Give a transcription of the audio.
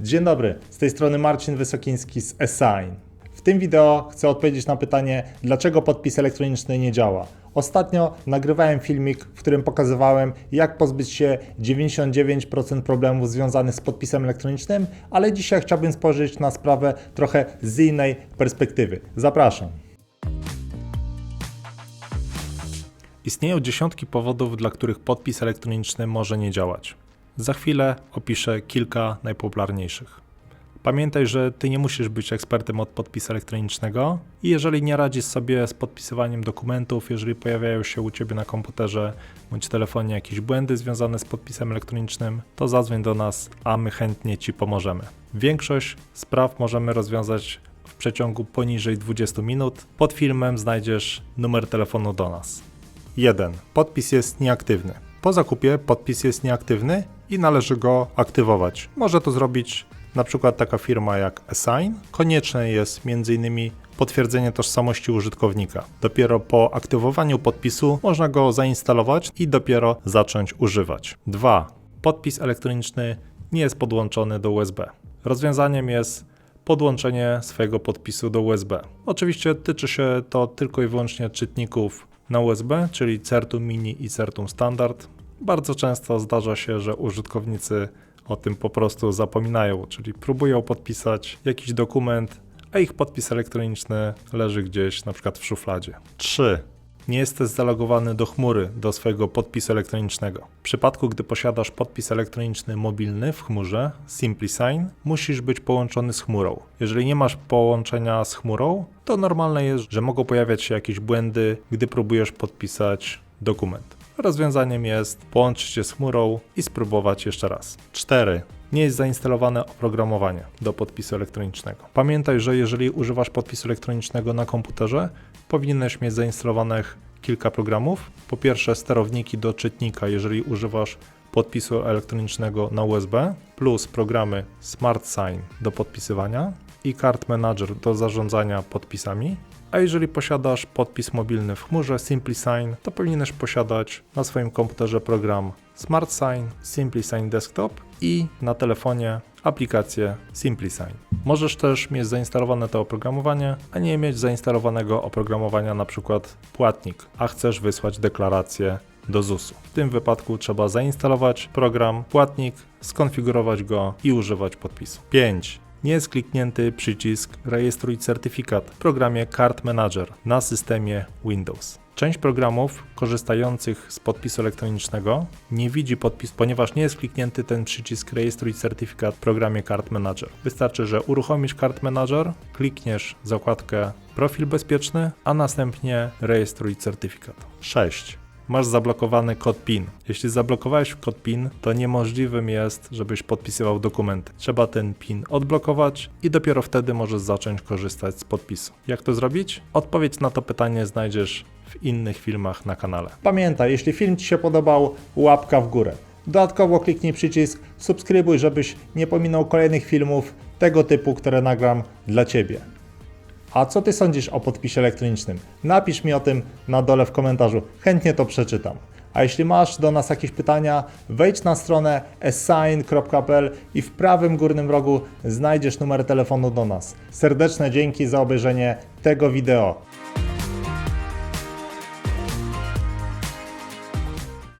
Dzień dobry, z tej strony Marcin Wysokiński z Assign. W tym wideo chcę odpowiedzieć na pytanie, dlaczego podpis elektroniczny nie działa. Ostatnio nagrywałem filmik, w którym pokazywałem, jak pozbyć się 99% problemów związanych z podpisem elektronicznym, ale dzisiaj chciałbym spojrzeć na sprawę trochę z innej perspektywy. Zapraszam. Istnieją dziesiątki powodów, dla których podpis elektroniczny może nie działać. Za chwilę opiszę kilka najpopularniejszych. Pamiętaj, że ty nie musisz być ekspertem od podpisu elektronicznego i jeżeli nie radzisz sobie z podpisywaniem dokumentów, jeżeli pojawiają się u ciebie na komputerze bądź telefonie jakieś błędy związane z podpisem elektronicznym, to zadzwoń do nas, a my chętnie ci pomożemy. Większość spraw możemy rozwiązać w przeciągu poniżej 20 minut. Pod filmem znajdziesz numer telefonu do nas. 1. Podpis jest nieaktywny. Po zakupie podpis jest nieaktywny i należy go aktywować. Może to zrobić na przykład taka firma jak Assign. Konieczne jest m.in. potwierdzenie tożsamości użytkownika. Dopiero po aktywowaniu podpisu można go zainstalować i dopiero zacząć używać. 2. Podpis elektroniczny nie jest podłączony do USB. Rozwiązaniem jest podłączenie swojego podpisu do USB. Oczywiście tyczy się to tylko i wyłącznie czytników na USB, czyli Certum Mini i Certum Standard. Bardzo często zdarza się, że użytkownicy o tym po prostu zapominają, czyli próbują podpisać jakiś dokument, a ich podpis elektroniczny leży gdzieś na przykład w szufladzie. 3. Nie jesteś zalogowany do chmury, do swojego podpisu elektronicznego. W przypadku, gdy posiadasz podpis elektroniczny mobilny w chmurze, SimpliSign, musisz być połączony z chmurą. Jeżeli nie masz połączenia z chmurą, to normalne jest, że mogą pojawiać się jakieś błędy, gdy próbujesz podpisać dokument. Rozwiązaniem jest połączyć się z chmurą i spróbować jeszcze raz. 4. Nie jest zainstalowane oprogramowanie do podpisu elektronicznego. Pamiętaj, że jeżeli używasz podpisu elektronicznego na komputerze, powinieneś mieć zainstalowanych kilka programów. Po pierwsze, sterowniki do czytnika, jeżeli używasz podpisu elektronicznego na USB, plus programy SmartSign do podpisywania i Card Manager do zarządzania podpisami. A jeżeli posiadasz podpis mobilny w chmurze SimpliSign, to powinieneś posiadać na swoim komputerze program SmartSign, SimpliSign Desktop i na telefonie aplikację SimpliSign. Możesz też mieć zainstalowane to oprogramowanie, a nie mieć zainstalowanego oprogramowania przykład płatnik, a chcesz wysłać deklarację do ZUS-u. W tym wypadku trzeba zainstalować program płatnik, skonfigurować go i używać podpisu. 5 nie jest kliknięty przycisk Rejestruj certyfikat w programie Card Manager na systemie Windows. Część programów korzystających z podpisu elektronicznego nie widzi podpisu, ponieważ nie jest kliknięty ten przycisk Rejestruj certyfikat w programie Card Manager. Wystarczy, że uruchomisz Card Manager, klikniesz zakładkę Profil bezpieczny, a następnie Rejestruj certyfikat. 6 masz zablokowany kod PIN. Jeśli zablokowałeś kod PIN, to niemożliwym jest, żebyś podpisywał dokumenty. Trzeba ten PIN odblokować i dopiero wtedy możesz zacząć korzystać z podpisu. Jak to zrobić? Odpowiedź na to pytanie znajdziesz w innych filmach na kanale. Pamiętaj, jeśli film Ci się podobał, łapka w górę. Dodatkowo kliknij przycisk subskrybuj, żebyś nie pominął kolejnych filmów tego typu, które nagram dla Ciebie. A co ty sądzisz o podpisie elektronicznym? Napisz mi o tym na dole w komentarzu, chętnie to przeczytam. A jeśli masz do nas jakieś pytania, wejdź na stronę assign.pl i w prawym górnym rogu znajdziesz numer telefonu do nas. Serdeczne dzięki za obejrzenie tego wideo.